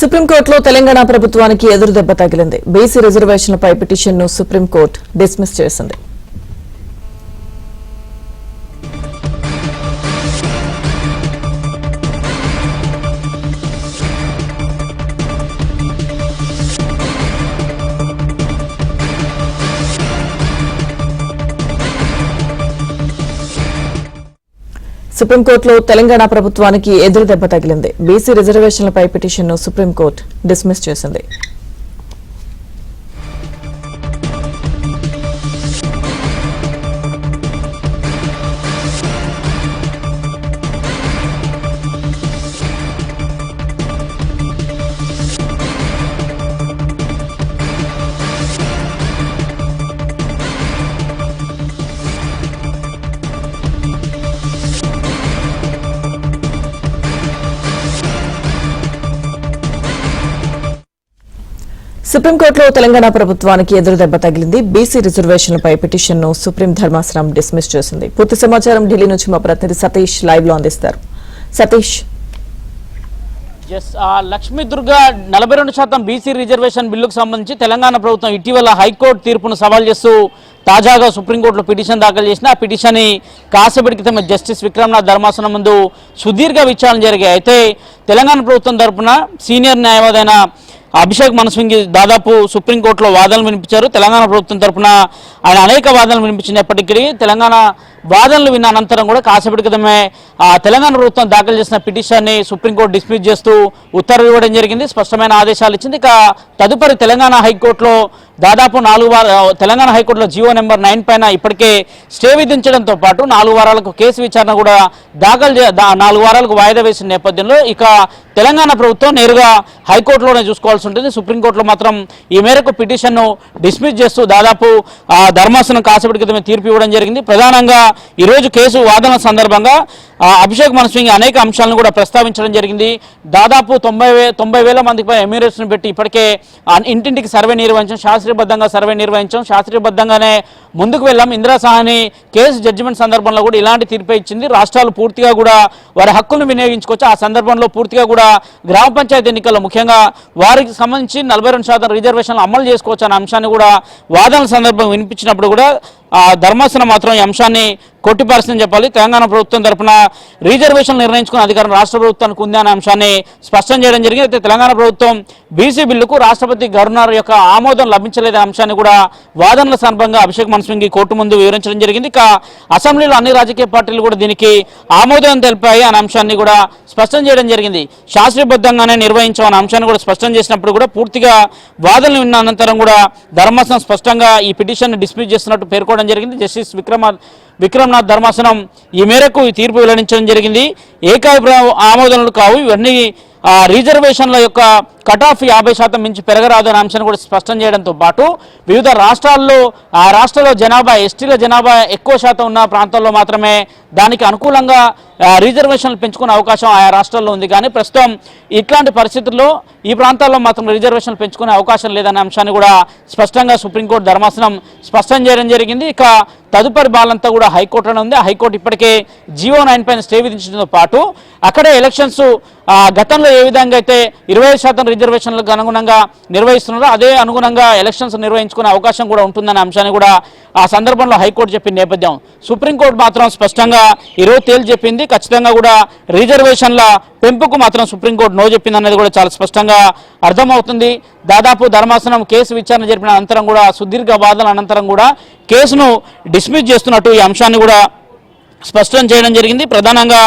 సుప్రీంకోర్టులో తెలంగాణ ప్రభుత్వానికి ఎదురు దెబ్బ తగిలింది. బీసీ రిజర్వేషన్లపై పిటిషన్ను సుప్రీంకోర్టు డిస్మిస్ చేసింది. సుప్రీంకోర్టులో తెలంగాణ ప్రభుత్వానికి ఎదురు దెబ్బ తగిలింది. బీసీ రిజర్వేషన్లపై పిటిషన్ను సుప్రీంకోర్టు డిస్మిస్ చేసింది. సుప్రీంకోర్టులో తెలంగాణ ప్రభుత్వానికి ఎదురు దెబ్బ తగిలింది. బీసీ రిజర్వేషన్లపై పిటిషన్ను సుప్రీం ధర్మాసనం డిస్మిస్ చేసింది. పూర్తి సమాచారం ఢిల్లీ నుంచి మా ప్రతినిధి సతీష్ లైవ్లో అందిస్తారు. సతీష్. ఎస్ ఆ లక్ష్మీ దుర్గా నలభై రెండు శాతం బీసీ రిజర్వేషన్ బిల్లుకు సంబంధించి తెలంగాణ ప్రభుత్వం ఇటీవల హైకోర్టు తీర్పును సవాల్ చేస్తూ తాజాగా సుప్రీంకోర్టులో పిటిషన్ దాఖలు చేసిన. ఆ పిటిషన్ కాసేపటి క్రితం జస్టిస్ విక్రమ్నాథ్ ధర్మాసనం ముందు సుదీర్ఘ విచారణ జరిగాయి. అయితే తెలంగాణ ప్రభుత్వం తరపున సీనియర్ న్యాయవాది అభిషేక్ మనస్వింగి దాదాపు సుప్రీంకోర్టులో వాదనలు వినిపించారు. తెలంగాణ ప్రభుత్వం తరఫున ఆయన అనేక వాదనలు వినిపించినప్పటికీ తెలంగాణ వాదనలు విన్న అనంతరం కూడా కాసేపటి క్రితమే ఆ తెలంగాణ ప్రభుత్వం దాఖలు చేసిన పిటిషన్ని సుప్రీంకోర్టు డిస్మిస్ చేస్తూ ఉత్తర్వు ఇవ్వడం జరిగింది. స్పష్టమైన ఆదేశాలు ఇచ్చింది. ఇక తదుపరి తెలంగాణ హైకోర్టులో దాదాపు నాలుగు వార తెలంగాణ హైకోర్టులో జీవో నెంబర్ నైన్ పైన ఇప్పటికే స్టే విధించడంతో పాటు నాలుగు వారాలకు కేసు విచారణ కూడా దాఖలు చే- నాలుగు వారాలకు వాయిదా వేసిన నేపథ్యంలో ఇక తెలంగాణ ప్రభుత్వం నేరుగా హైకోర్టులోనే చూసుకోవాల్సి ఉంటుంది. సుప్రీంకోర్టులో మాత్రం ఈ మేరకు పిటిషన్ను డిస్మిస్ చేస్తూ దాదాపు ధర్మాసనం కాసేపటి క్రితమే తీర్పు ఇవ్వడం జరిగింది. ప్రధానంగా ఈరోజు కేసు వాదన సందర్భంగా అభిషేక్ మనస్వింగ్ అనేక అంశాలను కూడా ప్రస్తావించడం జరిగింది. దాదాపు తొంభై వే తొంభై వేల మందికి పై పెట్టి ఇప్పటికే ఇంటింటికి సర్వే నిర్వహించాం శాస్త్రీయబద్ధంగా సర్వే నిర్వహించాం. శాస్త్రీయబద్ధంగానే ముందుకు వెళ్ళాం. ఇందిరా సాహని కేసు జడ్జిమెంట్ సందర్భంలో కూడా ఇలాంటి తీర్పు ఇచ్చింది. రాష్ట్రాలు పూర్తిగా కూడా వారి హక్కులను వినియోగించుకోవచ్చు. ఆ సందర్భంలో పూర్తిగా కూడా గ్రామ పంచాయతీ ఎన్నికల్లో ముఖ్యంగా వారికి సంబంధించి నలభై రెండు శాతం రిజర్వేషన్లు అమలు చేసుకోవచ్చు అనే అంశాన్ని కూడా వాదనల సందర్భం వినిపించినప్పుడు కూడా ధర్మాసనం మాత్రం ఈ అంశాన్ని కొట్టిపారుస్తుందని చెప్పాలి. తెలంగాణ ప్రభుత్వం తరపున రిజర్వేషన్ నిర్ణయించుకునే అధికారం రాష్ట్ర ప్రభుత్వానికి ఉంది అనే అంశాన్ని స్పష్టం చేయడం జరిగింది. అయితే తెలంగాణ ప్రభుత్వం బీసీ బిల్లుకు రాష్ట్రపతి గవర్నర్ యొక్క ఆమోదం లభించలేదనే అంశాన్ని కూడా వాదనల సందర్భంగా అభిషేక్ మనసింగి కోర్టు ముందు వివరించడం జరిగింది. ఇక అసెంబ్లీలో అన్ని రాజకీయ పార్టీలు కూడా దీనికి ఆమోదం తెలిపాయి అనే అంశాన్ని కూడా స్పష్టం చేయడం జరిగింది. శాస్త్రీయబద్ధంగానే నిర్వహించామనే అంశాన్ని కూడా స్పష్టం చేసినప్పుడు కూడా పూర్తిగా వాదనలు విన్న అనంతరం కూడా ధర్మాసనం స్పష్టంగా ఈ పిటిషన్ డిస్మిస్ చేస్తున్నట్టు పేర్కోవడం జరిగింది. జస్టిస్ విక్రమ విక్రమ్నాథ్ ధర్మాసనం ఈ మేరకు ఈ తీర్పు వెల్లడించడం జరిగింది. ఏకాభిప్రాయ ఆమోదనలు కావు. ఇవన్నీ రిజర్వేషన్ల యొక్క కట్ ఆఫ్ యాభై శాతం మించి పెరగరాదు అనే అంశాన్ని కూడా స్పష్టం చేయడంతో పాటు వివిధ రాష్ట్రాల్లో ఆ రాష్ట్రాల్లో జనాభా ఎస్టీల జనాభా ఎక్కువ శాతం ఉన్న ప్రాంతాల్లో మాత్రమే దానికి అనుకూలంగా రిజర్వేషన్లు పెంచుకునే అవకాశం ఆయా రాష్ట్రాల్లో ఉంది. కానీ ప్రస్తుతం ఇట్లాంటి పరిస్థితుల్లో ఈ ప్రాంతాల్లో మాత్రం రిజర్వేషన్లు పెంచుకునే అవకాశం లేదనే అంశాన్ని కూడా స్పష్టంగా సుప్రీంకోర్టు ధర్మాసనం స్పష్టం చేయడం జరిగింది. ఇక తదుపరి బాలంతా కూడా హైకోర్టులో ఉంది. హైకోర్టు ఇప్పటికే జియో నైన్ పైన స్టే విధించడంతో పాటు అక్కడే ఎలక్షన్స్ గతంలో ఏ విధంగా అయితే ఇరవై శాతం రిజర్వేషన్లకు అనుగుణంగా నిర్వహిస్తున్నారో అదే అనుగుణంగా ఎలక్షన్స్ నిర్వహించుకునే అవకాశం కూడా ఉంటుందనే అంశాన్ని కూడా ఆ సందర్భంలో హైకోర్టు చెప్పిన నేపథ్యం. సుప్రీంకోర్టు మాత్రం స్పష్టంగా ఈరోజు తేల్చి చెప్పింది ఖచ్చితంగా కూడా రిజర్వేషన్ల పెంపుకు మాత్రం సుప్రీంకోర్టు నో చెప్పింది అనేది కూడా చాలా స్పష్టంగా అర్థమవుతుంది. దాదాపు ధర్మాసనం కేసు విచారణ జరిపిన అనంతరం కూడా సుదీర్ఘ వాదన అనంతరం కూడా కేసును డిస్మిస్ చేస్తున్నట్టు ఈ అంశాన్ని కూడా స్పష్టం చేయడం జరిగింది. ప్రధానంగా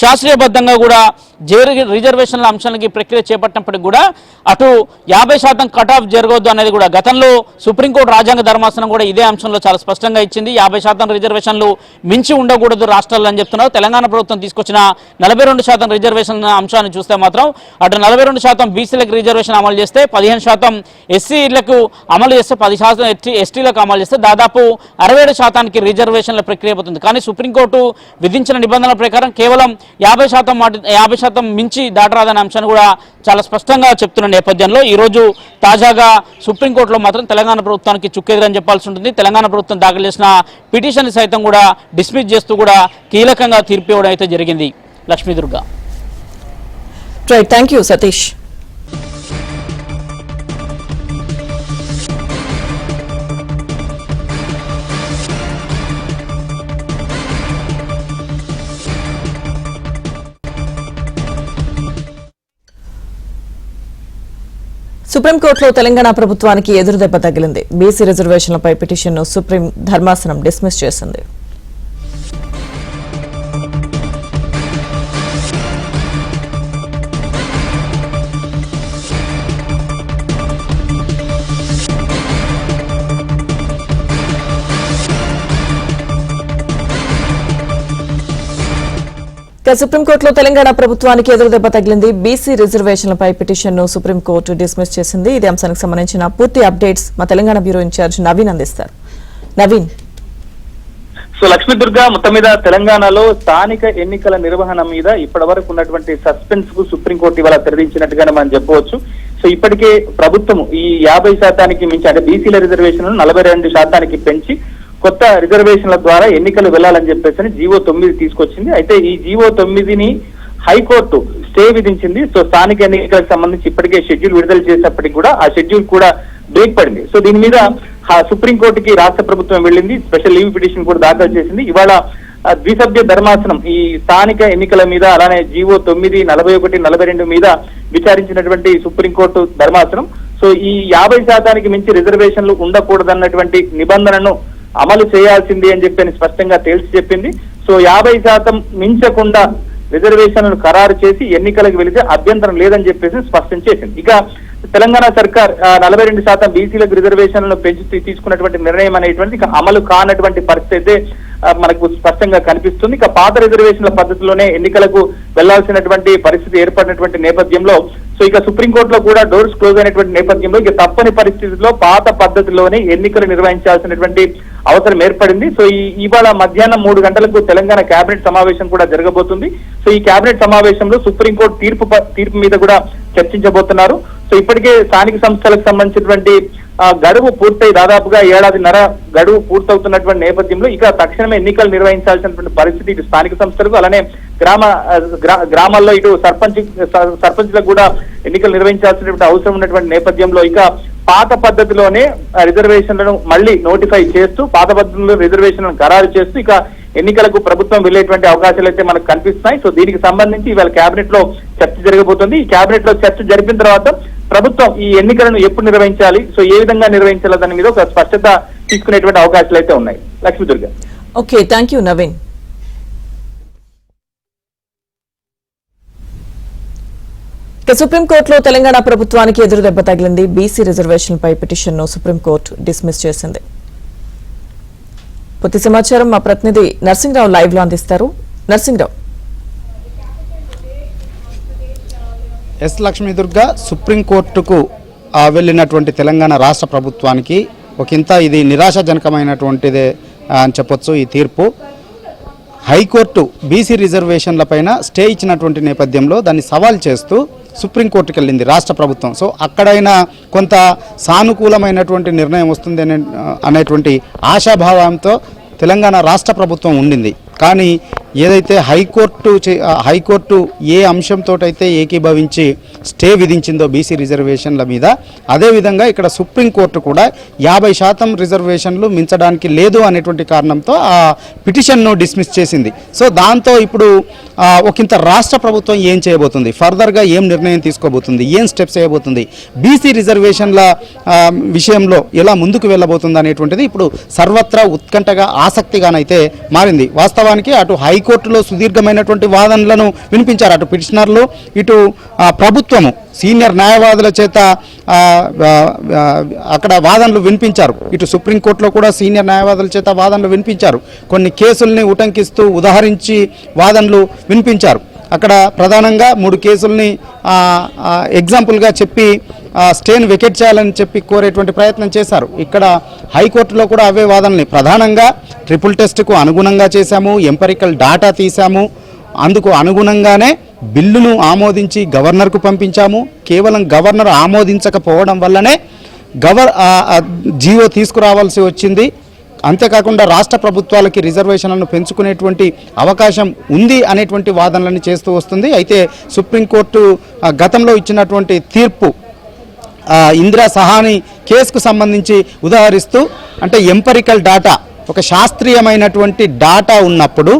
శాస్త్రీయబద్ధంగా కూడా రిజర్వేషన్ల అంశాలకి ప్రక్రియ చేపట్టినప్పటికి కూడా అటు యాభై శాతం కట్ ఆఫ్ జరగవద్దు అనేది కూడా గతంలో సుప్రీంకోర్టు రాజ్యాంగ ధర్మాసనం కూడా ఇదే అంశంలో చాలా స్పష్టంగా ఇచ్చింది. యాభై శాతం రిజర్వేషన్లు మించి ఉండకూడదు రాష్ట్రాల్లో అని చెప్తున్నారు. తెలంగాణ ప్రభుత్వం తీసుకొచ్చిన నలభై రెండు శాతం రిజర్వేషన్ అంశాన్ని చూస్తే మాత్రం అటు నలభై రెండు శాతం బీసీలకు రిజర్వేషన్ అమలు చేస్తే పదిహేను శాతం ఎస్సీలకు అమలు చేస్తే పది శాతం ఎస్టీ ఎస్టీలకు అమలు చేస్తే దాదాపు అరవై ఏడు శాతానికి రిజర్వేషన్ల ప్రక్రియ పోతుంది కానీ సుప్రీంకోర్టు విధించిన నిబంధనల ప్రకారం కేవలం యాభై శాతం యాభై శాతం మించి దాటరాదనే అంశాన్ని కూడా చాలా స్పష్టంగా చెప్తున్న నేపథ్యంలో ఈరోజు తాజాగా సుప్రీంకోర్టులో మాత్రం తెలంగాణ ప్రభుత్వానికి చుక్కెదురని చెప్పాల్సి ఉంటుంది. తెలంగాణ ప్రభుత్వం దాఖలు చేసిన పిటిషన్ సైతం కూడా డిస్మిస్ చేస్తూ కూడా కీలకంగా తీర్పు ఇవ్వడం అయితే జరిగింది. Lakshmidurga. Right thank you Satish సుప్రీంకోర్టులో తెలంగాణ ప్రభుత్వానికి ఎదురుదెబ్బ తగిలింది. బీసీ రిజర్వేషన్లపై పిటిషన్ను సుప్రీం ధర్మాసనం డిస్మిస్ చేసింది. ఇక సుప్రీంకోర్టులో తెలంగాణ ప్రభుత్వానికి ఎదురుదెబ్బ తగిలింది బీసీ రిజర్వేషన్లపై పిటిషన్ను సుప్రీంకోర్టు డిస్మిస్ చేసింది. ఇదే అంశానికి సంబంధించిన పూర్తి అప్డేట్స్ మా తెలంగాణ బ్యూరో ఇన్ఛార్జ్ నవీన్ అందిస్తారు. నవీన్. సో లక్ష్మీదుర్గ మొత్తం మీద తెలంగాణలో స్థానిక ఎన్నికల నిర్వహణ మీద ఇప్పటి వరకు ఉన్నటువంటి సస్పెన్స్కు సుప్రీంకోర్టు ఇవాళ తెరదించినట్టుగానే మనం చెప్పవచ్చు. సో ఇప్పటికే ప్రభుత్వం ఈ యాభై శాతానికి మించి అంటే బీసీల రిజర్వేషన్ నలభై రెండు శాతానికి పెంచి కొత్త రిజర్వేషన్ల ద్వారా ఎన్నికలు వెళ్ళాలని చెప్పేసి జీవో తొమ్మిది తీసుకొచ్చింది. అయితే ఈ జీవో తొమ్మిదిని హైకోర్టు స్టే విధించింది. సో స్థానిక ఎన్నికలకు సంబంధించి ఇప్పటికే షెడ్యూల్ విడుదల చేసినప్పటికీ కూడా ఆ షెడ్యూల్ కూడా బ్రేక్ పడింది. సో దీని మీద ఆ సుప్రీంకోర్టుకి రాష్ట్ర ప్రభుత్వం వెళ్ళింది. స్పెషల్ లీవ్ పిటిషన్ కూడా దాఖలు చేసింది. ఇవాళ ద్విసభ్య ధర్మాసనం ఈ స్థానిక ఎన్నికల మీద అలానే జీవో తొమ్మిది నలభై ఒకటి నలభై రెండు మీద విచారించినటువంటి సుప్రీంకోర్టు ధర్మాసనం. సో ఈ యాభై శాతానికి మించి రిజర్వేషన్లు ఉండకూడదన్నటువంటి నిబంధనను అమలు చేయాల్సింది అని చెప్పి స్పష్టంగా తేల్చి చెప్పింది. సో యాభై శాతం మించకుండా రిజర్వేషన్లను ఖరారు చేసి ఎన్నికలకు వెళితే అభ్యంతరం లేదని చెప్పేసి స్పష్టం చేసింది. ఇక తెలంగాణ సర్కార్ నలభై రెండు శాతం బీసీలకు రిజర్వేషన్లను పెంచి తీసుకున్నటువంటి నిర్ణయం అనేటువంటి అమలు కానటువంటి పరిస్థితి అయితే మనకు స్పష్టంగా కనిపిస్తుంది. ఇక పాత రిజర్వేషన్ల పద్ధతిలోనే ఎన్నికలకు వెళ్ళాల్సినటువంటి పరిస్థితి ఏర్పడినటువంటి నేపథ్యంలో సో ఇక సుప్రీంకోర్టులో కూడా డోర్స్ క్లోజ్ అయినటువంటి నేపథ్యంలో ఇక తప్పని పరిస్థితిలో పాత పద్ధతిలోనే ఎన్నికలు నిర్వహించాల్సినటువంటి అవసరం ఏర్పడింది. సో ఈ ఇవాళ మధ్యాహ్నం మూడు గంటలకు తెలంగాణ కేబినెట్ సమావేశం కూడా జరగబోతుంది. సో ఈ కేబినెట్ సమావేశంలో సుప్రీంకోర్టు తీర్పు తీర్పు మీద కూడా చర్చించబోతున్నారు. సో ఇప్పటికే స్థానిక సంస్థలకు సంబంధించినటువంటి గడువు పూర్తయి దాదాపుగా ఏడాదిన్నర గడువు పూర్తవుతున్నటువంటి నేపథ్యంలో ఇక తక్షణమే ఎన్నికలు నిర్వహించాల్సినటువంటి పరిస్థితి ఇటు స్థానిక సంస్థలకు అలానే గ్రామ గ్రామాల్లో ఇటు సర్పంచ్ సర్పంచ్లకు కూడా ఎన్నికలు నిర్వహించాల్సినటువంటి అవసరం ఉన్నటువంటి నేపథ్యంలో ఇక పాత పద్ధతిలోనే రిజర్వేషన్లను మళ్ళీ నోటిఫై చేస్తూ పాత పద్ధతిలో రిజర్వేషన్లను ఖరారు చేస్తూ ఇక ఎన్నికలకు ప్రభుత్వం వెళ్ళేటువంటి అవకాశాలు అయితే మనకు కనిపిస్తున్నాయి. సో దీనికి సంబంధించి ఇవాళ కేబినెట్లో చర్చ జరగబోతుంది. ఈ కేబినెట్లో చర్చ జరిపిన తర్వాత ప్రభుత్వం ఈ ఎన్నికలను ఎప్పుడు నిర్వహించాలి? సో ఏ విధంగా నిర్వహించాలి దాని మీద ఒక స్పష్టత తీసుకునేటువంటి అవకాశాలు అయితే ఉన్నాయి. Lakshmidurga. Okay thank you Naveen సుప్రీంకోర్టులో తెలంగాణ ప్రభుత్వానికి ఎదురు దెబ్బ తగిలింది. బీసీ రిజర్వేషన్లపై పిటిషన్ను సుప్రీంకోర్టు డిస్మిస్ చేసింది. పూర్తి సమాచారం మా ప్రతినిధి నర్సింగ్రావు లైవ్లో అందిస్తారు. నర్సింగ్రావు ఎస్ లక్ష్మీదుర్గ సుప్రీంకోర్టుకు వెళ్ళినటువంటి తెలంగాణ రాష్ట్ర ప్రభుత్వానికి ఒకంత ఇది నిరాశాజనకమైనటువంటిదే అని చెప్పొచ్చు ఈ తీర్పు. హైకోర్టు బీసీ రిజర్వేషన్లపైన స్టే ఇచ్చినటువంటి నేపథ్యంలో దాన్ని సవాల్ చేస్తూ సుప్రీంకోర్టుకి వెళ్ళింది రాష్ట్ర ప్రభుత్వం. సో అక్కడైనా కొంత సానుకూలమైనటువంటి నిర్ణయం వస్తుంది అనే అనేటువంటి ఆశాభావంతో తెలంగాణ రాష్ట్ర ప్రభుత్వం ఉండింది. కానీ ఏదైతే హైకోర్టు చే- హైకోర్టు ఏ అంశంతో అయితే ఏకీభవించి స్టే విధించిందో బీసీ రిజర్వేషన్ల మీద అదేవిధంగా ఇక్కడ సుప్రీంకోర్టు కూడా యాభై శాతం రిజర్వేషన్లు మించడానికి లేదు అనేటువంటి కారణంతో ఆ పిటిషన్ను డిస్మిస్ చేసింది. సో దాంతో ఇప్పుడు ఒకంత రాష్ట్ర ప్రభుత్వం ఏం చేయబోతుంది? ఫర్దర్గా ఏం నిర్ణయం తీసుకోబోతుంది? ఏం స్టెప్స్ చేయబోతుంది బీసీ రిజర్వేషన్ల విషయంలో ఎలా ముందుకు వెళ్ళబోతుంది అనేటువంటిది ఇప్పుడు సర్వత్రా ఉత్కంఠగా ఆసక్తిగానైతే మారింది. వాస్తవానికి అటు హైకోర్టులో సుదీర్ఘమైనటువంటి వాదనలను వినిపించారు. అటు పిటిషనర్లు ఇటు ప్రభుత్వము సీనియర్ న్యాయవాదుల చేత అక్కడ వాదనలు వినిపించారు. ఇటు సుప్రీంకోర్టులో కూడా సీనియర్ న్యాయవాదుల చేత వాదనలు వినిపించారు. కొన్ని కేసుల్ని ఉటంకిస్తూ ఉదహరించి వాదనలు వినిపించారు. అక్కడ ప్రధానంగా మూడు కేసుల్ని ఎగ్జాంపుల్గా చెప్పి స్టేను వెకెట్ చేయాలని చెప్పి కోరేటువంటి ప్రయత్నం చేశారు. ఇక్కడ హైకోర్టులో కూడా అవే వాదనని ప్రధానంగా ట్రిపుల్ టెస్ట్కు అనుగుణంగా చేశాము ఎంపరికల్ డాటా తీశాము. అందుకు అనుగుణంగానే బిల్లును ఆమోదించి గవర్నర్కు పంపించాము. కేవలం గవర్నర్ ఆమోదించకపోవడం వల్లనే గవర్ ఆ, జీవో తీసుకురావాల్సి వచ్చింది. అంతేకాకుండా రాష్ట్ర ప్రభుత్వాలకి రిజర్వేషన్లను పెంచుకునేటువంటి అవకాశం ఉంది అనేటువంటి వాదనలను చేస్తూ వస్తుంది. అయితే సుప్రీంకోర్టు గతంలో ఇచ్చినటువంటి తీర్పు ఇందిరా సహాని కేసుకు సంబంధించి ఉదాహరిస్తూ అంటే ఎంపరికల్ డాటా ఒక శాస్త్రీయమైనటువంటి డాటా ఉన్నప్పుడు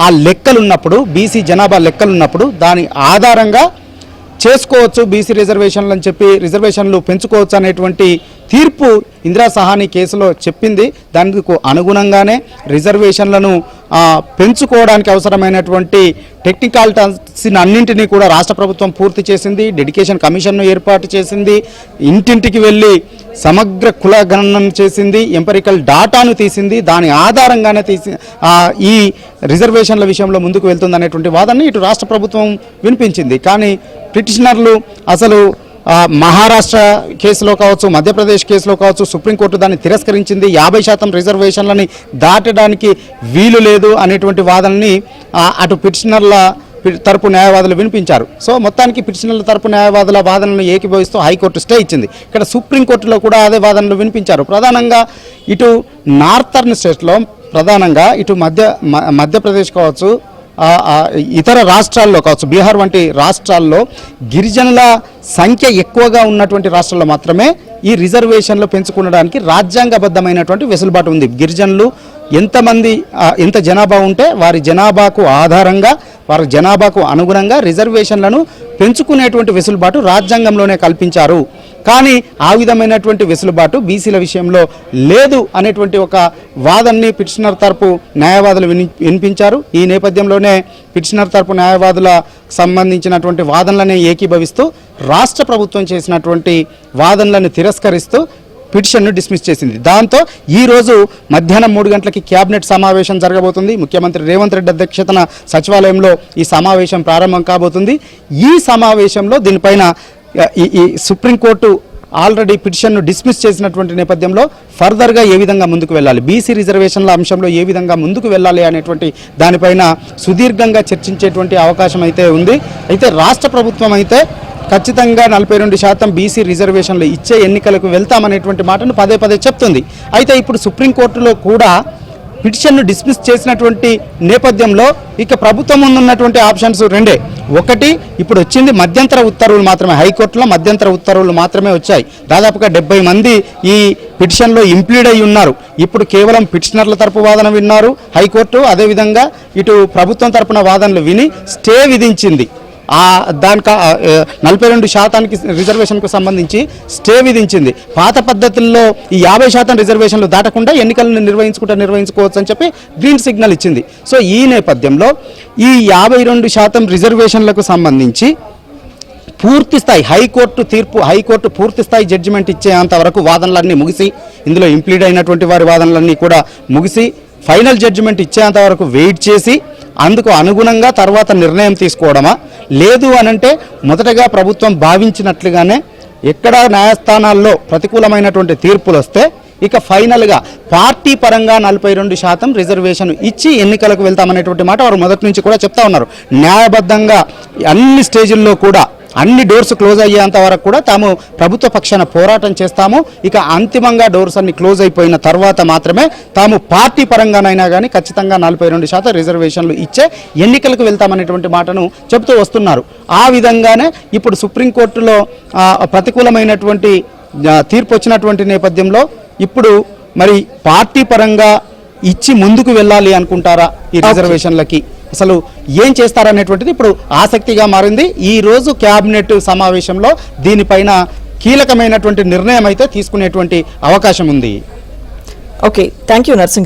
ఆ లెక్కలున్నప్పుడు బీసీ జనాభా లెక్కలు ఉన్నప్పుడు దాని ఆధారంగా చేసుకోవచ్చు బీసీ రిజర్వేషన్లు అని చెప్పి రిజర్వేషన్లు పెంచుకోవచ్చు అనేటువంటి తీర్పు ఇందిరా సహాని కేసులో చెప్పింది. దానికి అనుగుణంగానే రిజర్వేషన్లను పెంచుకోవడానికి అవసరమైనటువంటి టెక్నికాలిటీస్ అన్నింటినీ కూడా రాష్ట్ర ప్రభుత్వం పూర్తి చేసింది. డెడికేషన్ కమిషన్ను ఏర్పాటు చేసింది. ఇంటింటికి వెళ్ళి సమగ్ర కుల గణన చేసింది. ఎంపరికల్ డాటాను తీసింది. దాని ఆధారంగానే తీసి ఈ రిజర్వేషన్ల విషయంలో ముందుకు వెళ్తుంది అనేటువంటి వాదనని ఇటు రాష్ట్ర ప్రభుత్వం వినిపించింది. కానీ పిటిషనర్లు అసలు మహారాష్ట్ర కేసులో కావచ్చు మధ్యప్రదేశ్ కేసులో కావచ్చు సుప్రీంకోర్టు దాన్ని తిరస్కరించింది. యాభై శాతం రిజర్వేషన్లని దాటడానికి వీలు లేదు అనేటువంటి వాదనని అటు పిటిషనర్ల తరపు న్యాయవాదులు వినిపించారు. సో మొత్తానికి పిటిషనర్ల తరపు న్యాయవాదుల వాదనలను ఏకీభవిస్తూ హైకోర్టు స్టే ఇచ్చింది. ఇక్కడ సుప్రీంకోర్టులో కూడా అదే వాదనలు వినిపించారు. ప్రధానంగా ఇటు నార్థర్న్ స్టేట్లో ప్రధానంగా ఇటు మధ్య మధ్యప్రదేశ్ కావచ్చు ఇతర రాష్ట్రాల్లో కావచ్చు బీహార్ వంటి రాష్ట్రాల్లో గిరిజనుల సంఖ్య ఎక్కువగా ఉన్నటువంటి రాష్ట్రాల్లో మాత్రమే ఈ రిజర్వేషన్లు పెంచుకునడానికి రాజ్యాంగబద్ధమైనటువంటి వెసులుబాటు ఉంది. గిరిజనులు ఎంతమంది ఎంత జనాభా ఉంటే వారి జనాభాకు ఆధారంగా వారి జనాభాకు అనుగుణంగా రిజర్వేషన్లను పెంచుకునేటువంటి వెసులుబాటు రాజ్యాంగంలోనే కల్పించారు. కానీ ఆ విధమైనటువంటి వెసులుబాటు బీసీల విషయంలో లేదు అనేటువంటి ఒక వాదనని పిటిషనర్ తరపు న్యాయవాదులు విని వినిపించారు. ఈ నేపథ్యంలోనే పిటిషనర్ తరపు న్యాయవాదుల సంబంధించినటువంటి వాదనలనే ఏకీభవిస్తూ రాష్ట్ర ప్రభుత్వం చేసినటువంటి వాదనలను తిరస్కరిస్తూ పిటిషన్ను డిస్మిస్ చేసింది. దాంతో ఈరోజు మధ్యాహ్నం మూడు గంటలకి కేబినెట్ సమావేశం జరగబోతుంది. ముఖ్యమంత్రి రేవంత్ రెడ్డి అధ్యక్షతన సచివాలయంలో ఈ సమావేశం ప్రారంభం కాబోతుంది. ఈ సమావేశంలో దీనిపైన ఈ ఈ సుప్రీంకోర్టు ఆల్రెడీ పిటిషన్ను డిస్మిస్ చేసినటువంటి నేపథ్యంలో ఫర్దర్గా ఏ విధంగా ముందుకు వెళ్ళాలి? బీసీ రిజర్వేషన్ల అంశంలో ఏ విధంగా ముందుకు వెళ్ళాలి అనేటువంటి దానిపైన సుదీర్ఘంగా చర్చించేటువంటి అవకాశం అయితే ఉంది. అయితే రాష్ట్ర ప్రభుత్వం అయితే ఖచ్చితంగా నలభై రెండు శాతం బీసీ రిజర్వేషన్లు ఇచ్చే ఎన్నికలకు వెళ్తామనేటువంటి మాటను పదే పదే చెప్తుంది. అయితే ఇప్పుడు సుప్రీంకోర్టులో కూడా పిటిషన్ను డిస్మిస్ చేసినటువంటి నేపథ్యంలో ఇక ప్రభుత్వం ముందున్నటువంటి ఆప్షన్స్ రెండే. ఒకటి ఇప్పుడు వచ్చింది మధ్యంతర ఉత్తర్వులు మాత్రమే. హైకోర్టులో మధ్యంతర ఉత్తర్వులు మాత్రమే వచ్చాయి. దాదాపుగా డెబ్బై మంది ఈ పిటిషన్లో ఇంప్లీడ్ అయి ఉన్నారు. ఇప్పుడు కేవలం పిటిషనర్ల తరపు వాదన విన్నారు. హైకోర్టు అదేవిధంగా ఇటు ప్రభుత్వం తరపున వాదనలు విని స్టే విధించింది. ఆ దానికి నలభై రెండు శాతానికి రిజర్వేషన్కు సంబంధించి స్టే విధించింది. పాత పద్ధతుల్లో ఈ యాభై శాతం రిజర్వేషన్లు దాటకుండా ఎన్నికలను నిర్వహించుకుంటా నిర్వహించుకోవచ్చు అని చెప్పి గ్రీన్ సిగ్నల్ ఇచ్చింది. సో ఈ నేపథ్యంలో ఈ యాభై రెండు శాతం రిజర్వేషన్లకు సంబంధించి పూర్తి స్థాయి హైకోర్టు తీర్పు హైకోర్టు పూర్తి స్థాయి జడ్జిమెంట్ ఇచ్చేంత వరకు వాదనలన్నీ ముగిసి ఇందులో ఇంప్లీడ్ అయినటువంటి వారి వాదనలన్నీ కూడా ముగిసి ఫైనల్ జడ్జిమెంట్ ఇచ్చేంత వరకు వెయిట్ చేసి అందుకు అనుగుణంగా తర్వాత నిర్ణయం తీసుకోవడమా? లేదు అనంటే మొదటగా ప్రభుత్వం భావించినట్లుగానే ఎక్కడ న్యాయస్థానాల్లో ప్రతికూలమైనటువంటి తీర్పులు వస్తే ఇక ఫైనల్గా పార్టీ పరంగా నలభై రెండు శాతం రిజర్వేషన్ ఇచ్చి ఎన్నికలకు వెళ్తామనేటువంటి మాట వారు మొదటి నుంచి కూడా చెప్తా ఉన్నారు. న్యాయబద్ధంగా అన్ని స్టేజుల్లో కూడా అన్ని డోర్స్ క్లోజ్ అయ్యేంత వరకు కూడా తాము ప్రభుత్వ పక్షాన పోరాటం చేస్తాము. ఇక అంతిమంగా డోర్స్ అన్ని క్లోజ్ అయిపోయిన తర్వాత మాత్రమే తాము పార్టీ పరంగానైనా కానీ ఖచ్చితంగా నలభై రెండు శాతం రిజర్వేషన్లు ఇచ్చే ఎన్నికలకు వెళ్తామనేటువంటి మాటను చెబుతూ వస్తున్నారు. ఆ విధంగానే ఇప్పుడు సుప్రీంకోర్టులో ప్రతికూలమైనటువంటి తీర్పు వచ్చినటువంటి నేపథ్యంలో ఇప్పుడు మరి పార్టీ పరంగా ఇచ్చి ముందుకు వెళ్ళాలి అనుకుంటారా ఈ రిజర్వేషన్లకి? అసలు ఏం చేస్తారనేటువంటిది ఇప్పుడు ఆసక్తిగా మారింది. ఈ రోజు క్యాబినెట్ సమావేశంలో దీనిపైన కీలకమైనటువంటి నిర్ణయం అయితే తీసుకునేటువంటి అవకాశం ఉంది. Okay thank you nursing